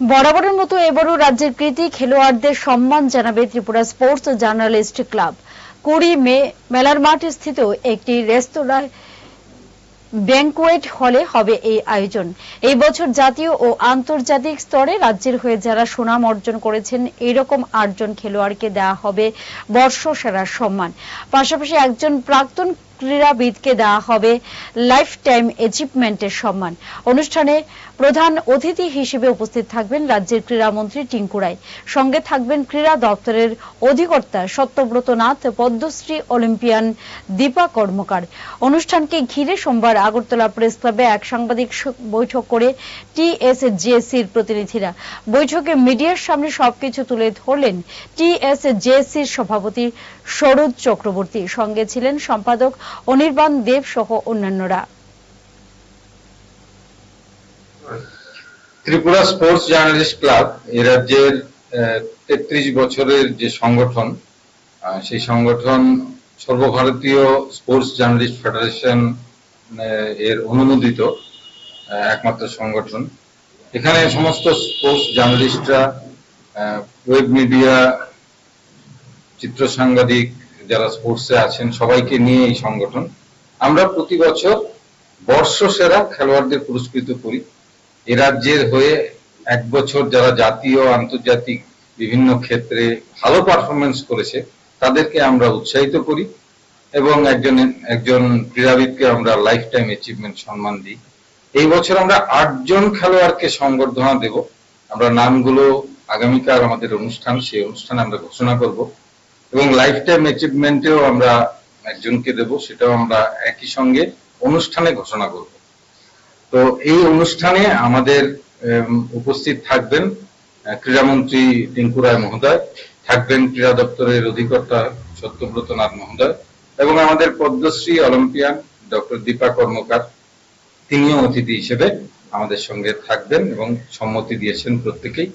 বরাবরের মতো এবারও রাজ্যের কৃতি খেলোয়াড়দের সম্মান জানাবে ত্রিপুরা স্পোর্টস জার্নালিস্ট ক্লাব। কুড়ি মে মেলার মাঠ স্থিত একটি রেস্তোরাঁয় ব্যাংকোয়েট হলে হবে এই আয়োজন। এই বছর জাতীয় ও আন্তর্জাতিক স্তরে রাজ্যের হয়ে যারা সুনাম অর্জন করেছেন, এরকম আটজন খেলোয়াড়কে দেওয়া হবে বর্ষসেরা সম্মান। পাশাপাশি একজন প্রাক্তন ক্রীড়াবিদকে দেওয়া হবে লাইফ টাইম অ্যাচিভমেন্টের সম্মান। অনুষ্ঠানে প্রধান অতিথি হিসেবে উপস্থিত থাকবেন রাজ্যের ক্রীড়ামন্ত্রী টিঙ্কু রায়। সঙ্গে থাকবেন ক্রীড়া দপ্তরের অধিকর্তা সত্যব্রত নাথ, পদ্মশ্রী অলিম্পিয়ান দীপা কর্মকার। অনুষ্ঠানকে ঘিরে সোমবার আগরতলা প্রেস ক্লাবে এক সাংবাদিক বৈঠক করে টিএসজেসির প্রতিনিধিরা। বৈঠকে মিডিয়ার সামনে সবকিছু তুলে ধরলেন টিএসজেসির সভাপতি সরোজ চক্রবর্তী। সঙ্গে ছিলেন সম্পাদক অনির্বাণ দেব সহ অন্যান্যরা। ত্রিপুরা স্পোর্টস জার্নালিস্ট ক্লাব এ রাজ্যের তেত্রিশ বছরের যে সংগঠন সেই সংগঠন সর্বভারতীয় স্পোর্টস জার্নালিস্ট ফেডারেশন এর অনুমোদিত একমাত্র সংগঠন। এখানে সমস্ত স্পোর্টস জার্নালিস্টরা ওয়েব মিডিয়া চিত্র সাংবাদিক যারা স্পোর্টসে আছেন, সবাইকে নিয়ে এই সংগঠন। আমরা প্রতি বছর বর্ষ সেরা খেলোয়াড়দের পুরস্কৃত করি। এ রাজ্যের হয়ে এক বছর যারা জাতীয়, আন্তর্জাতিক বিভিন্ন ক্ষেত্রে ভালো পারফরমেন্স করেছে, তাদেরকে আমরা উৎসাহিত করি এবং একজন একজন ক্রীড়াবিদকে আমরা লাইফ টাইম অ্যাচিভমেন্ট সম্মান দিই। এই বছর আমরা আটজন খেলোয়াড়কে সংবর্ধনা দেব। আমরা নামগুলো আগামীকাল আমাদের অনুষ্ঠান, সেই অনুষ্ঠানে আমরা ঘোষণা করব। এবং লাইফ টাইম অ্যাচিভমেন্টেও আমরা একজনকে দেব, সেটাও আমরা একই সঙ্গে অনুষ্ঠানে ঘোষণা করব। তো এই অনুষ্ঠানে আমাদের উপস্থিত থাকবেন ক্রীড়ামন্ত্রী টিঙ্কু রায় মহোদয়, থাকবেন ক্রীড়া দপ্তরের অধিকর্তা সত্যব্রত নাথ মহোদয়, এবং আমাদের পদ্মশ্রী অলিম্পিয়ান ডক্টর দীপা কর্মকার, তিনিও অতিথি হিসেবে আমাদের সঙ্গে থাকবেন এবং সম্মতি দিয়েছেন প্রত্যেকেই।